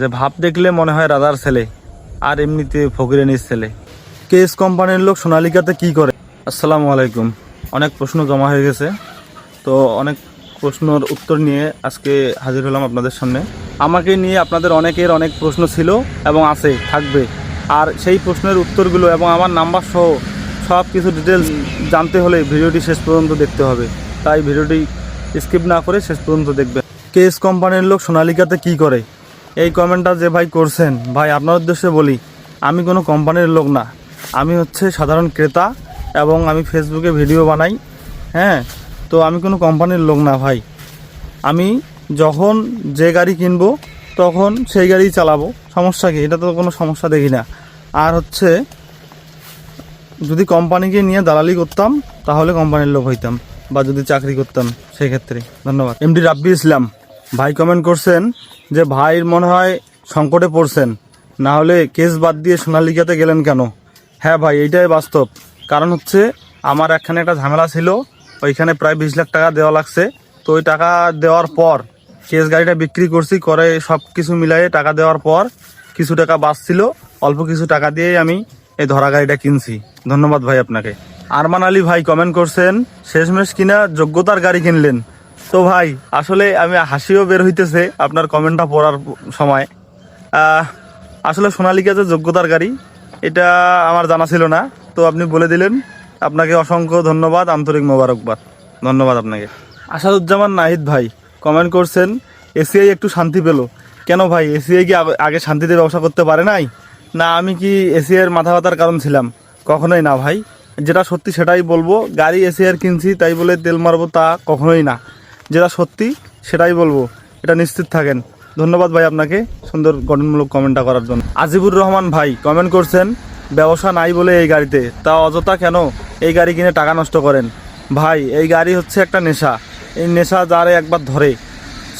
যে ভাব দেখলে মনে হয় রাজার ছেলে, আর এমনিতে ফকিরানির ছেলে। কেস কোম্পানির লোক সোনালিকাতে কি করে? আসসালামু আলাইকুম। অনেক প্রশ্ন জমা হয়ে গেছে। তো অনেক প্রশ্নর উত্তর নিয়ে আজকে হাজির হলাম আপনাদের সামনে। আমাকে নিয়ে আপনাদের অনেকের অনেক প্রশ্ন ছিল এবং আছে, থাকবে। আর সেই প্রশ্নের উত্তরগুলো এবং আমার নাম্বার সহ সব কিছু ডিটেলস জানতে হলে ভিডিওটি শেষ পর্যন্ত দেখতে হবে। তাই ভিডিওটি স্কিপ না করে শেষ পর্যন্ত দেখবেন। কেস কোম্পানির লোক সোনালিকাতে কি করে? এই কমেন্টটা যে ভাই করছেন, ভাই আপনার উদ্দেশ্যে বলি, আমি কোনো কোম্পানির লোক না। আমি হচ্ছে সাধারণ ক্রেতা এবং আমি ফেসবুকে ভিডিও বানাই হ্যাঁ? তো আমি কোনো কোম্পানির লোক না ভাই। আমি যখন যে গাড়ি কিনবো, তখন সেই গাড়ি চালাবো। সমস্যা কি? এটা তো কোনো সমস্যা দেখি না। আর হচ্ছে, যদি কোম্পানিকে নিয়ে দালালি করতাম, তাহলে কোম্পানির লোক হইতাম বা যদি চাকরি করতাম সেই ক্ষেত্রে ধন্যবাদ এমডি রাব্বি ইসলাম। ভাই কমেন্ট করছেন যে ভাইয়ের মনে হয় সংকটে পড়ছেন। না হলে কেস বাদ দিয়ে সোনালিকাতে গেলেন কেন? হ্যাঁ ভাই, এইটাই বাস্তব। কারণ হচ্ছে আমার এখানে একটা ঝামেলা ছিল, ওইখানে প্রায় বিশ লাখ টাকা দেওয়া লাগছে। তো ওই টাকা দেওয়ার পর কেস গাড়িটা বিক্রি করছি, করে সব কিছু মিলাই টাকা দেওয়ার পর কিছু টাকা বাঁচছিল, অল্প কিছু টাকা দিয়েই আমি এই ধরা গাড়িটা কিনছি। ধন্যবাদ ভাই আপনাকে। আরমান আলী ভাই কমেন্ট করছেন, শেষমেশ কিনা যোগ্যতার গাড়ি কিনলেন? তো ভাই, আসলে আমি হাসিও বের হইতেছে আপনার কমেন্টটা পড়ার সময়। আসলে সোনালিকা যে যোগ্যতার গাড়ি, এটা আমার জানা ছিল না। তো আপনি বলে দিলেন, আপনাকে অসংখ্য ধন্যবাদ, আন্তরিক মোবারকবাদ। ধন্যবাদ আপনাকে। আসাদুজ্জামান নাহিদ ভাই কমেন্ট করছেন এসিআই একটু শান্তি পেল। কেন ভাই এসিআই কি আগে- শান্তিতে ব্যবসা করতে পারে নাই? না, আমি কি এসিআইয়ের মাথা ব্যথার কারণ ছিলাম? কখনোই না ভাই। যেটা সত্যি সেটাই বলব, গাড়ি এসিআর কিনছি, তাই বলে তেল মারবো তা কখনোই না। যেটা সত্যি সেটাই বলব। এটা নিশ্চিত থাকেন। ধন্যবাদ ভাই আপনাকে সুন্দর গঠনমূলক কমেন্টটা করার জন্য। আজিবুর রহমান ভাই কমেন্ট করছেন, ব্যবসা নাই বলে এই গাড়িতে, তা অযথা কেন এই গাড়ি কিনে টাকা নষ্ট করেন? ভাই, এই গাড়ি হচ্ছে একটা নেশা। এই নেশা যারে একবার ধরে,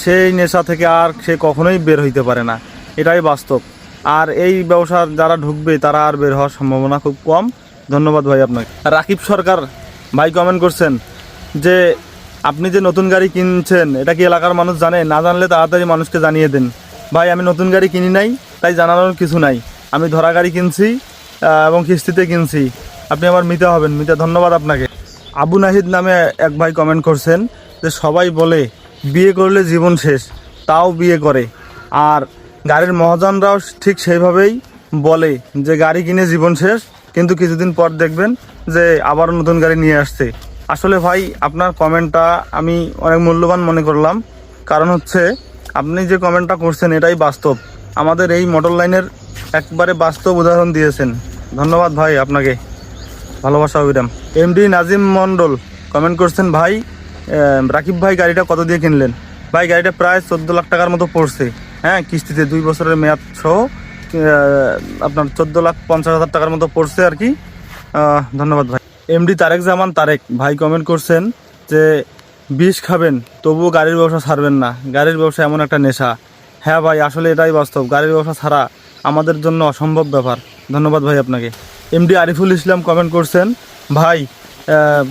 সেই নেশা থেকে আর সে কখনোই বের হইতে পারে না। এটাই বাস্তব। আর এই ব্যবসার যারা ঢুকবে, তারা আর বের হওয়ার সম্ভাবনা খুব কম। ধন্যবাদ ভাই আপনাকে। রাকিব সরকার ভাই কমেন্ট করছেন যে আপনি যে নতুন গাড়ি কিনছেন, এটা কি এলাকার মানুষ জানে? না জানলে তাড়াতাড়ি মানুষকে জানিয়ে দেন। ভাই, আমি নতুন গাড়ি কিনি নাই, তাই জানানোর কিছু নাই। আমি ধরা গাড়ি কিনছি এবং কিস্তিতে কিনছি। আপনি আমার মিতে হবেন। মিতে, ধন্যবাদ আপনাকে। আবু নাহিদ নামে এক ভাই কমেন্ট করছেন যে সবাই বলে, বিয়ে করলে জীবন শেষ, তাও বিয়ে করে। আর গাড়ির মহাজনরাও ঠিক সেইভাবেই বলে যে, গাড়ি কিনে জীবন শেষ, কিন্তু কিছুদিন পর দেখবেন যে আবার নতুন গাড়ি নিয়ে আসছে। আসলে ভাই, আপনার কমেন্টটা আমি অনেক মূল্যবান মনে করলাম। কারণ হচ্ছে, আপনি যে কমেন্টটা করছেন, এটাই বাস্তব। আমাদের এই মোটর লাইনের একবারে বাস্তব উদাহরণ দিয়েছেন। ধন্যবাদ ভাই আপনাকে। ভালোবাসা অবিরাম। এমডি নাজিম মন্ডল কমেন্ট করছেন, ভাই রাকিব ভাই গাড়িটা কত দিয়ে কিনলেন? ভাই, গাড়িটা প্রায় চোদ্দ লাখ টাকার মতো পড়ছে। হ্যাঁ কিস্তিতে দুই বছরের মেয়াদ সহ আপনার চোদ্দ লাখ পঞ্চাশ হাজার টাকার মতো পড়ছে আর কি। ধন্যবাদ ভাই। এমডি তারেক জামান, তারেক। ভাই কমেন্ট করছেন যে, বিষ খাবেন, তবুও গাড়ির ব্যবসা ছাড়বেন না। গাড়ির ব্যবসা এমন একটা নেশা। হ্যাঁ ভাই, আসলে এটাই বাস্তব। গাড়ির ব্যবসা ছাড়া আমাদের জন্য অসম্ভব ব্যাপার। ধন্যবাদ ভাই আপনাকে। এমডি আরিফুল ইসলাম কমেন্ট করছেন, ভাই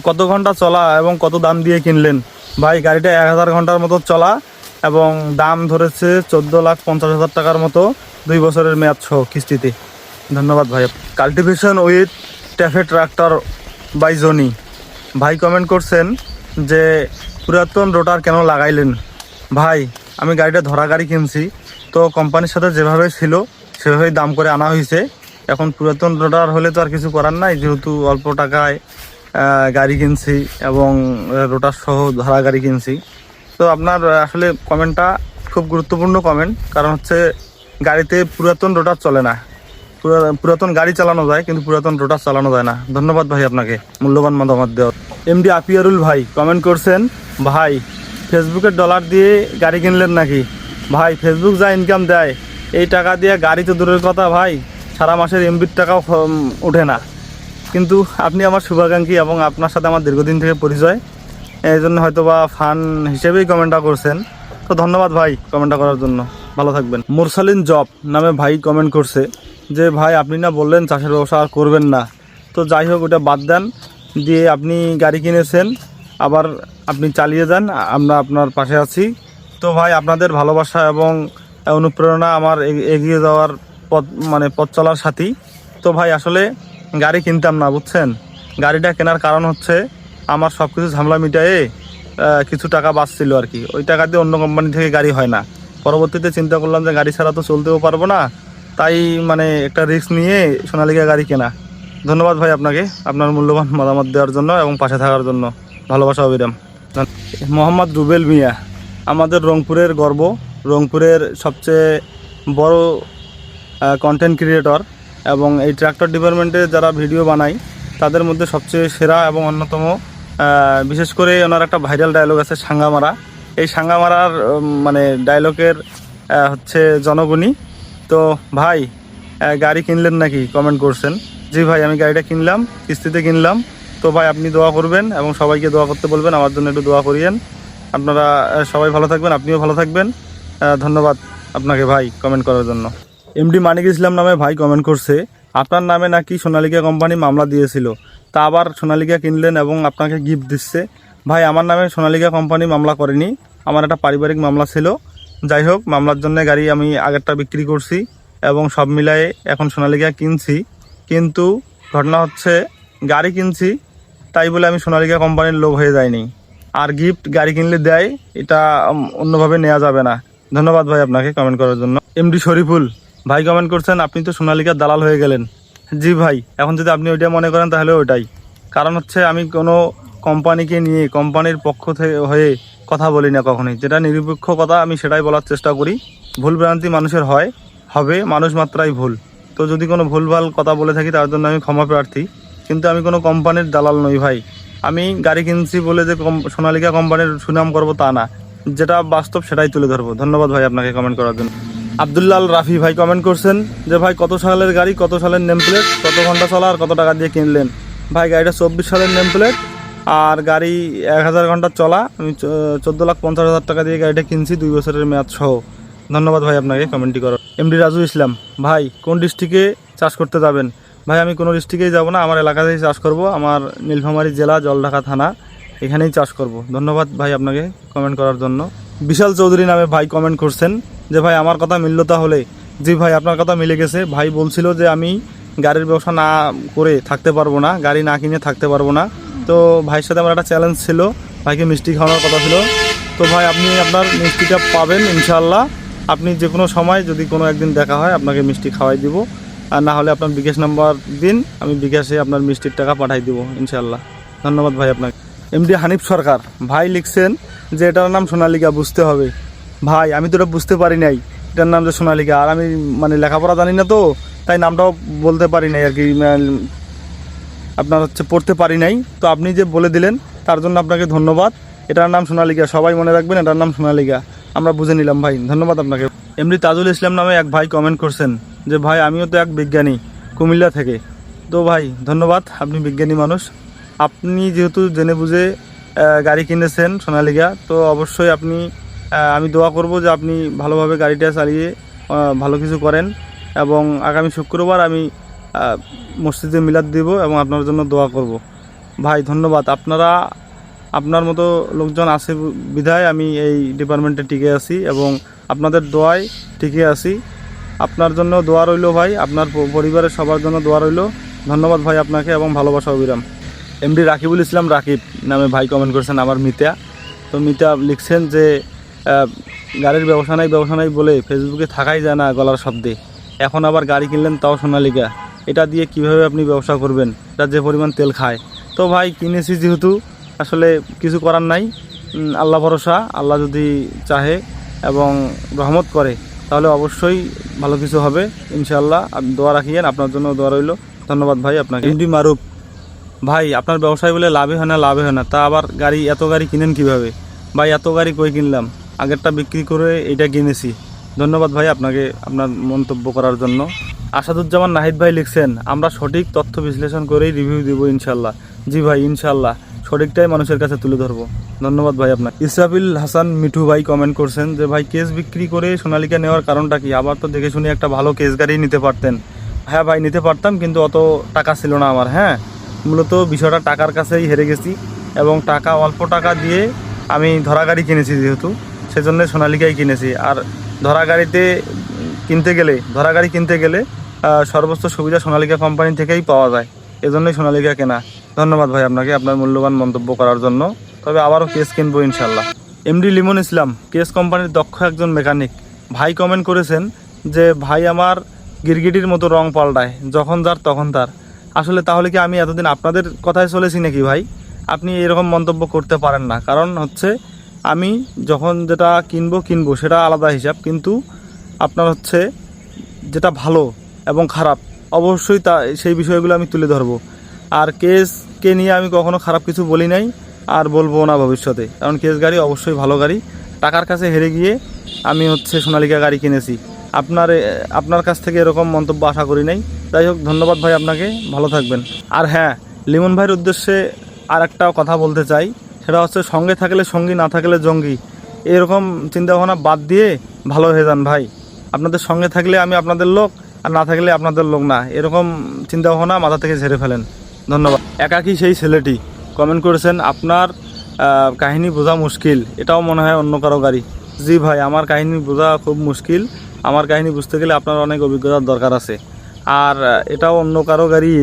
কত ঘণ্টা চলা এবং কত দাম দিয়ে কিনলেন? ভাই, গাড়িটা এক হাজার ঘণ্টার মতো চলা এবং দাম ধরেছে চোদ্দ লাখ পঞ্চাশ হাজার টাকার মতো দুই বছরের মেয়াদ সহ কিস্তিতে। ধন্যবাদ ভাই। Cultivation with TAFE tractor by Jony, ভাই কমেন্ট করছেন যে পুরাতন রোটার কেন লাগাইলেন? ভাই, আমি গাড়িটা ধরা গাড়ি কিনছি, তো কোম্পানির সাথে যেভাবে ছিল, সেভাবেই দাম করে আনা হয়েছে এখন পুরাতন রোটার হলে তো আর কিছু করার নাই, যেহেতু অল্প টাকায় গাড়ি কিনছি এবং রোটার সহ ধরা গাড়ি কিনছি। তো আপনার আসলে কমেন্টটা খুব গুরুত্বপূর্ণ কমেন্ট কারণ হচ্ছে গাড়িতে পুরাতন রোটার চলে না। পুরাতন গাড়ি চালানো যায়, কিন্তু পুরাতন রোটার চালানো যায় না। ধন্যবাদ ভাই আপনাকে, মূল্যবান মতামত দেওয়ার। এমডি আপিয়ারুল ভাই কমেন্ট করছেন, ভাই, ফেসবুকের ডলার দিয়ে গাড়ি কিনলেন নাকি? ভাই, ফেসবুক যা ইনকাম দেয়, এই টাকা দিয়ে গাড়ি তো দূরের কথা ভাই, সারা মাসের এমবির টাকাও ওঠে না। কিন্তু আপনি আমার শুভাকাঙ্ক্ষী এবং আপনার সাথে আমার দীর্ঘদিন থেকে পরিচয় এই জন্য হয়তো বা ফান হিসেবেই কমেন্টটা করছেন। তো ধন্যবাদ ভাই কমেন্টটা করার জন্য। ভালো থাকবেন। মুরসালিন জব নামে ভাই কমেন্ট করছে যে, ভাই, আপনি না বললেন চাষের ব্যবসা আর করবেন না। তো যাই হোক, ওটা বাদ দেন। দিয়ে আপনি গাড়ি কিনেছেন, আবার আপনি চালিয়ে যান, আমরা আপনার পাশে আছি। তো ভাই, আপনাদের ভালোবাসা এবং অনুপ্রেরণা আমার এগিয়ে যাওয়ার পথ মানে পথ চলার সাথী। তো ভাই, আসলে গাড়ি কিনতাম না, বুঝছেন? গাড়িটা কেনার কারণ হচ্ছে আমার সব কিছু ঝামেলা মিটায়ে কিছু টাকা বাঁচছিল আর কি। ওই টাকা দিয়ে অন্য কোম্পানি থেকে গাড়ি হয় না। পরবর্তীতে চিন্তা করলাম যে, গাড়ি ছাড়া তো চলতেও পারব না। তাই মানে একটা রিস্ক নিয়ে সোনালিকা গাড়ি কেনা। ধন্যবাদ ভাই আপনাকে, আপনার মূল্যবান মতামত দেওয়ার জন্য এবং পাশে থাকার জন্য। ভালোবাসা, অবিরাম। মোহাম্মদ রুবেল মিয়া, আমাদের রংপুরের গর্ব, রংপুরের সবচেয়ে বড় কন্টেন্ট ক্রিয়েটর এবং এই ট্র্যাক্টর ডিপার্টমেন্টে যারা ভিডিও বানায়, তাদের মধ্যে সবচেয়ে সেরা এবং অন্যতম বিশেষ করে ওনার একটা ভাইরাল ডায়লগ আছে সাঙ্গামারা। এই সাঙ্গামারার মানে ডায়লগের হচ্ছে জনগণী তো ভাই গাড়ি কিনলেন নাকি? কমেন্ট করছেন। জি ভাই, আমি গাড়িটা কিনলাম, কিস্তিতে কিনলাম। তো ভাই, আপনি দোয়া করবেন এবং সবাইকে দোয়া করতে বলবেন, আমার জন্য একটু দোয়া করিয়েন। আপনারা সবাই ভালো থাকবেন, আপনিও ভালো থাকবেন। ধন্যবাদ আপনাকে ভাই কমেন্ট করার জন্য। এমডি মানিক ইসলাম নামে ভাই কমেন্ট করছে, আপনার নামে নাকি সোনালিকা কোম্পানি মামলা দিয়েছিল। তা আবার সোনালিকা কিনলেন এবং আপনাকে গিফট দিচ্ছে। ভাই, আমার নামে সোনালিকা কোম্পানি মামলা করেনি, আমার একটা পারিবারিক মামলা ছিল। যাই হোক, মামলার জন্য গাড়ি আমি আগেরটা বিক্রি করছি এবং সব মিলায়ে এখন সোনালিকা কিনছি। কিন্তু ঘটনা হচ্ছে, গাড়ি কিনছি, তাই বলে আমি সোনালিকা কোম্পানির লোক হয়ে যায়নি। আর গিফট গাড়ি কিনলে দেয়, এটা অন্যভাবে নেওয়া যাবে না। ধন্যবাদ ভাই আপনাকে কমেন্ট করার জন্য। এমডি শরীফুল, ভাই কমেন্ট করছেন, আপনি তো সোনালিকার দালাল হয়ে গেলেন। জি ভাই, এখন যদি আপনি ওইটা মনে করেন তাহলে ওইটাই। কারণ হচ্ছে আমি কোনো কোম্পানিকে নিয়ে, কোম্পানির পক্ষ থেকে হয়ে কথা বলি না কখনোই। যেটা নিরপেক্ষ কথা আমি সেটাই বলার চেষ্টা করি। ভুল ভ্রান্তি মানুষের হয়, হবে, মানুষ মাত্রাই ভুল। তো যদি কোনো ভুলভাল কথা বলে থাকি, তার জন্য আমি ক্ষমা প্রার্থী। কিন্তু আমি কোনো কোম্পানির দালাল নই ভাই। আমি গাড়ি কিনছি বলে যে সোনালিকা কোম্পানির সুনাম করব তা না। যেটা বাস্তব, সেটাই তুলে ধরবো। ধন্যবাদ ভাই আপনাকে কমেন্ট করার জন্য। আবদুল্লাল রাফি ভাই কমেন্ট করছেন যে, ভাই, কত সালের গাড়ি, কত সালের নেম প্লেট কত ঘণ্টা চলা আর কত টাকা দিয়ে কিনলেন? ভাই, গাড়িটা চব্বিশ সালের নেম প্লেট আর গাড়ি এক হাজার ঘণ্টা চলা, আমি চোদ্দ লাখ পঞ্চাশ হাজার টাকা দিয়ে গাড়িটা কিনছি, দুই বছরের মেয়াদ সহ। ধন্যবাদ ভাই আপনাকে কমেন্টটি করার। এমডি রাজু ইসলাম, ভাই, কোন ডিস্ট্রিক্টে চাষ করতে যাবেন? ভাই, আমি কোনো ডিস্ট্রিক্টেই যাব না, আমার এলাকাতেই চাষ করব, আমার নীলফামারী জেলা, জলঢাকা থানা, এখানেই চাষ করব। ধন্যবাদ ভাই আপনাকে কমেন্ট করার জন্য। বিশাল চৌধুরী নামে ভাই কমেন্ট করছেন যে, ভাই, আমার কথা মিলল তাহলে? জি ভাই, আপনার কথা মিলে গেছে। ভাই বলছিল যে, আমি গাড়ির ব্যবসা না করে থাকতে পারব না, গাড়ি না কিনে থাকতে পারব না। তো ভাইয়ের সাথে আমার একটা চ্যালেঞ্জ ছিল। ভাইকে মিষ্টি খাওয়ানোর কথা ছিল। তো ভাই, আপনি আপনার মিষ্টিটা পাবেন ইনশাল্লাহ আপনি যে কোনো সময় যদি কোনো একদিন দেখা হয়, আপনাকে মিষ্টি খাওয়াই দিব। আর না হলে আপনার বিকাশ নাম্বার দিন, আমি বিকাশে আপনার মিষ্টির টাকা পাঠাই দিব ইনশাল্লাহ ধন্যবাদ ভাই আপনাকে। এমডি হানিফ সরকার, ভাই লিখছেন যে এটার নাম সোনালিকা, বুঝতে হবে। ভাই, আমি তো এটা বুঝতে পারি নাই। এটার নাম যে সোনালিকা, আর আমি মানে লেখাপড়া জানি না তো, তাই নামটাও বলতে পারি নাই আর কি মানে আপনার হচ্ছে পড়তে পারি নাই। তো আপনি যে বলে দিলেন, তার জন্য আপনাকে ধন্যবাদ। এটার নাম সোনালিকা, সবাই মনে রাখবেন এটার নাম সোনালিকা। আমরা বুঝে নিলাম ভাই, ধন্যবাদ আপনাকে। এমনি তাজুল ইসলাম নামে এক ভাই কমেন্ট করছেন যে, ভাই, আমিও তো এক বিজ্ঞানী, কুমিল্লা থেকে। তো ভাই, ধন্যবাদ, আপনি বিজ্ঞানী মানুষ। আপনি যেহেতু জেনে বুঝে গাড়ি কিনেছেন সোনালিকা, তো অবশ্যই আপনি আমি দোয়া করব যে আপনি ভালোভাবে গাড়িটা চালিয়ে ভালো কিছু করেন। এবং আগামী শুক্রবার আমি মসজিদে মিলাদ দিব এবং আপনার জন্য দোয়া করব। ভাই, ধন্যবাদ। আপনারা, আপনার মতো লোকজন আছে বিধায় আমি এই ডিপার্টমেন্টে টিকে আছি এবং আপনাদের দোয়ায় টিকে আছি। আপনার জন্য দোয়া রইল ভাই, আপনার পরিবারের সবার জন্য দোয়া রইল। ধন্যবাদ ভাই আপনাকে এবং ভালোবাসা অবিরাম। এমডি রাকিবুল ইসলাম রাকিব নামে ভাই কমেন্ট করেছেন আমার মিতা তো মিতা লিখছেন যে গাড়ির ব্যবসা নাই ব্যবসা নাই বলে ফেসবুকে থাকাই যায় না গলার শব্দে। এখন আবার গাড়ি কিনলেন তাও সোনালিকা। এটা দিয়ে কীভাবে আপনি ব্যবসা করবেন? এটা যে পরিমাণ তেল খায়। তো ভাই কিনেছি যেহেতু আসলে কিছু করার নাই। আল্লাহ ভরসা আল্লাহ যদি চাহে এবং রহমত করে তাহলে অবশ্যই ভালো কিছু হবে ইনশাল্লাহ আপনি দোয়া রাখিয়েন আপনার জন্য দোয়া রইল। ধন্যবাদ ভাই আপনাকে। এমডি মারুফ। ভাই আপনার ব্যবসায় বলে লাভে হয় না লাভে হয় না। তা আবার গাড়ি এত গাড়ি কিনেন কীভাবে? ভাই এত গাড়ি কই কিনলাম? আগেরটা বিক্রি করে এটা কিনেছি। ধন্যবাদ ভাই আপনাকে আপনার মন্তব্য করার জন্য। আসাদুজ্জামান নাহিদ ভাই লিখছেন, আমরা সঠিক তথ্য বিশ্লেষণ করেই রিভিউ দিব ইনশাল্লাহ জি ভাই ইনশাল্লাহ সঠিকটাই মানুষের কাছে তুলে ধরবো। ধন্যবাদ ভাই আপনার ইসরাফিল হাসান মিঠু ভাই কমেন্ট করছেন যে, ভাই, কেস বিক্রি করে সোনালিকা নেওয়ার কারণটা কি? আবার তো দেখে শুনে একটা ভালো কেস গাড়ি নিতে পারতেন। হ্যাঁ ভাই, নিতে পারতাম, কিন্তু অত টাকা ছিল না আমার। হ্যাঁ মূলত বিষয়টা টাকার কাছেই হেরে গেছি এবং টাকা, অল্প টাকা দিয়ে আমি ধরা গাড়ি কিনেছি যেহেতু, সেজন্য সোনালিকাই কিনেছি। আর ধরা গাড়িতে কিনতে গেলে, ধরা গাড়ি কিনতে গেলে সর্বোচ্চ সুবিধা সোনালিকা কোম্পানি থেকেই পাওয়া যায়। এজন্যই সোনালিকা কেনা। ধন্যবাদ ভাই আপনাকে আপনার মূল্যবান মন্তব্য করার জন্য। তবে আবারও কেস কিনবো ইনশাল্লাহ এমডি লিমন ইসলাম কেস কোম্পানির দক্ষ একজন মেকানিক ভাই কমেন্ট করেছেন যে, ভাই, আমার গিরগিটির মতো রং পাল্টায়। যখন যার, তখন তার। আসলে তাহলে কি আমি এতদিন আপনাদের কথায় চলেছি নাকি ভাই? আপনি এরকম মন্তব্য করতে পারেন না। কারণ হচ্ছে আমি যখন যেটা কিনবো কিনবো, সেটা আলাদা হিসাব, কিন্তু আপনার হচ্ছে যেটা ভালো এবং খারাপ, অবশ্যই তা, সেই বিষয়গুলো আমি তুলে ধরবো। আর কেসকে নিয়ে আমি কখনো খারাপ কিছু বলি নাই, আর বলব না ভবিষ্যতে। কারণ কেস গাড়ি অবশ্যই ভালো গাড়ি। টাকার কাছে হেরে গিয়ে আমি হচ্ছে সোনালিকা গাড়ি কিনেছি। আপনার আপনার কাছ থেকে এরকম মন্তব্য আশা করি নাই। যাই হোক, ধন্যবাদ ভাই আপনাকে। ভালো থাকবেন। আর হ্যাঁ লিমন ভাইয়ের উদ্দেশ্যে আর একটা কথা বলতে চাই। সেটা হচ্ছে সঙ্গে থাকলে সঙ্গী, না থাকলে জঙ্গি। এরকম চিন্তাভাবনা বাদ দিয়ে ভালো হয়ে যান ভাই। আপনাদের সঙ্গে থাকলে আমি আপনাদের লোক, আর না থাকলে আপনাদের লোক না। এরকম চিন্তাভাবনা মাথা থেকে ঝেড়ে ফেলেন। ধন্যবাদ। একাকি সেই ছেলেটি। কমেন্ট করেছেন, আপনার কাহিনী বোঝা মুশকিল। এটাও মনে হয় অন্য কারও গাড়ি। জি ভাই, আমার কাহিনী বোঝা খুব মুশকিল। আমার কাহিনী বুঝতে গেলে আপনার অনেক অভিজ্ঞতার দরকার আছে। আর এটাও অন্য কারও গাড়ি,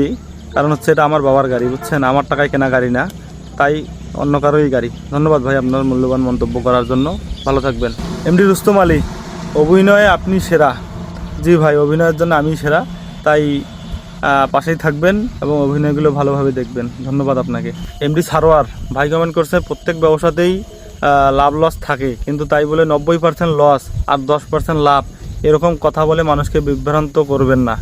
কারণ হচ্ছে এটা আমার বাবার গাড়ি, বুঝছেন? আমার টাকায় কেনা গাড়ি না। তাই অন্য কারোই গাড়ি। ধন্যবাদ ভাই আপনার মূল্যবান মন্তব্য করার জন্য। ভালো থাকবেন। এমডি রুস্তম আলী, অভিনয়ে আপনি সেরা। জি ভাই, অভিনয়ের জন্য আমি সেরা। তাই পাশেই থাকবেন এবং অভিনয়গুলো ভালোভাবে দেখবেন। ধন্যবাদ আপনাকে। এমডি সারোয়ার, ভাই কমেন্ট করছে, প্রত্যেক ব্যবসাতেই লাভ লস থাকে। কিন্তু তাই বলে নব্বই পার্সেন্ট লস আর দশ পার্সেন্ট লাভ, এরকম কথা বলে মানুষকে বিভ্রান্ত করবেন না।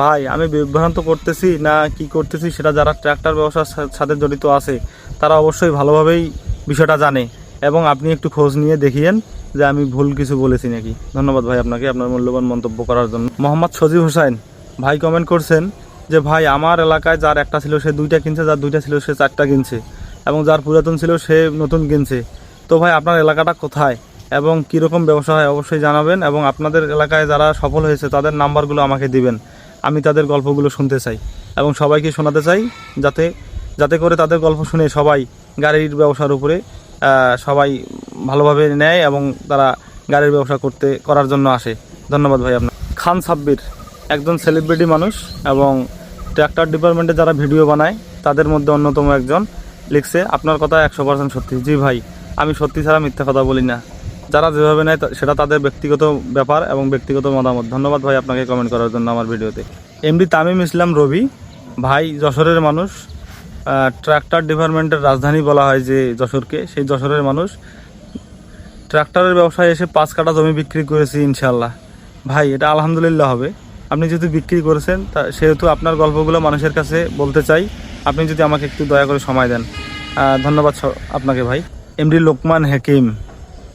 ভাই, আমি বিভ্রান্ত করতেছি না কি করতেছি সেটা যারা ট্র্যাক্টর ব্যবসার সাথে জড়িত আছে তারা অবশ্যই ভালোভাবেই বিষয়টা জানে এবং আপনি একটু খোঁজ নিয়ে দেখিয়েন যে আমি ভুল কিছু বলেছি নাকি। ধন্যবাদ ভাই আপনাকে আপনার মূল্যবান মন্তব্য করার জন্য। মোহাম্মদ সজিব হোসেন, ভাই কমেন্ট করছেন যে, ভাই, আমার এলাকায় যার একটা ছিল সে দুইটা কিনছে, যার দুইটা ছিল সে চারটা কিনছে এবং যার পুরাতন ছিল সে নতুন কিনছে। তো ভাই, আপনার এলাকাটা কোথায় এবং কীরকম ব্যবসা হয় অবশ্যই জানাবেন এবং আপনাদের এলাকায় যারা সফল হয়েছে, তাদের নাম্বারগুলো আমাকে দিবেন। আমি তাদের গল্পগুলো শুনতে চাই এবং সবাইকে শোনাতে চাই যাতে যাতে করে তাদের গল্প শুনে সবাই গাড়ির ব্যবসার উপরে সবাই ভালোভাবে নেয় এবং তারা গাড়ির ব্যবসা করতে, করার জন্য আসে। ধন্যবাদ ভাই আপনার খান সাব্বির, একজন সেলিব্রিটি মানুষ এবং ট্র্যাক্টর ডিপার্টমেন্টে যারা ভিডিও বানায়, তাদের মধ্যে অন্যতম একজন। লিখছে, আপনার কথা একশো পার্সেন্ট সত্যি। জি ভাই, আমি সত্যি ছাড়া মিথ্যা কথা বলি না। যারা যেভাবে নেয় সেটা তাদের ব্যক্তিগত ব্যাপার এবং ব্যক্তিগত মতামত। ধন্যবাদ ভাই আপনাকে কমেন্ট করার জন্য আমার ভিডিওতে এমডি তামিম ইসলাম রবি, ভাই যশোরের মানুষ। ট্র্যাক্টর ডিপার্টমেন্টের রাজধানী বলা হয় যে যশোরকে, সেই যশোরের মানুষ ট্রাক্টরের ব্যবসায় এসে পাঁচ কাটা জমি বিক্রি করেছি ইনশাল্লাহ ভাই, এটা আলহামদুলিল্লাহ হবে। আপনি যেহেতু বিক্রি করেছেন, তা সেহেতু আপনার গল্পগুলো মানুষের কাছে বলতে চাই। আপনি যদি আমাকে একটু দয়া করে সময় দেন। ধন্যবাদ আপনাকে ভাই। এমডি লোকমান হাকিম,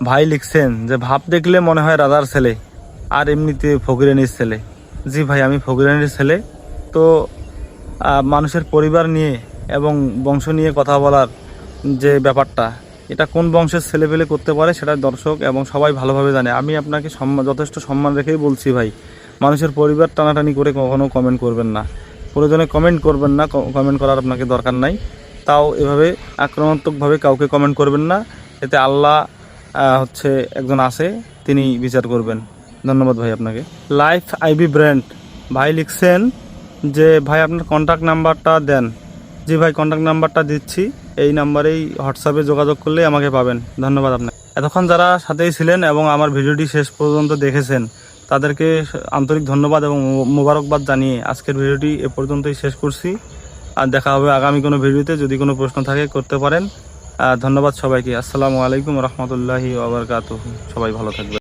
ভাই লিখছেন যে, ভাব দেখলে মনে হয় রাজার ছেলে, আর এমনিতে ফকিরানির ছেলে। জি ভাই, আমি ফকিরানির ছেলে। তো মানুষের পরিবার নিয়ে এবং বংশ নিয়ে কথা বলার যে ব্যাপারটা, এটা কোন বংশের ছেলেপেলে করতে পারে সেটা দর্শক এবং সবাই ভালোভাবে জানে। আমি আপনাকে সম্মান যথেষ্ট সম্মান রেখেই বলছি ভাই, মানুষের পরিবার টানাটানি করে কখনও কমেন্ট করবেন না। প্রয়োজনে কমেন্ট করবেন না কমেন্ট করার আপনাকে দরকার নাই। তাও এভাবে আক্রমণাত্মকভাবে কাউকে কমেন্ট করবেন না, এতে আল্লাহ হচ্ছে একজন আছে, তিনি বিচার করবেন। ধন্যবাদ ভাই আপনাকে। লাইফ আইবি ব্র্যান্ড ভাই লিখছেন যে, ভাই আপনার কন্ট্যাক্ট নাম্বারটা দেন। জি ভাই কন্ট্যাক্ট নাম্বারটা দিচ্ছি। এই নাম্বারেই হোয়াটসঅ্যাপে যোগাযোগ করলেই আমাকে পাবেন। ধন্যবাদ আপনাকে। এতক্ষণ যারা সাথেই ছিলেন এবং আমার ভিডিওটি শেষ পর্যন্ত দেখেছেন, তাদেরকে আন্তরিক ধন্যবাদ এবং মোবারকবাদ জানিয়ে আজকের ভিডিওটি এ পর্যন্তই শেষ করছি। আর দেখা হবে আগামী কোনো ভিডিওতে যদি কোনো প্রশ্ন থাকে, করতে পারেন। ধন্যবাদ সবাইকে। আসসালামু আলাইকুম রহমতুল্লাহি ওবরকাত সবাই ভালো থাকবে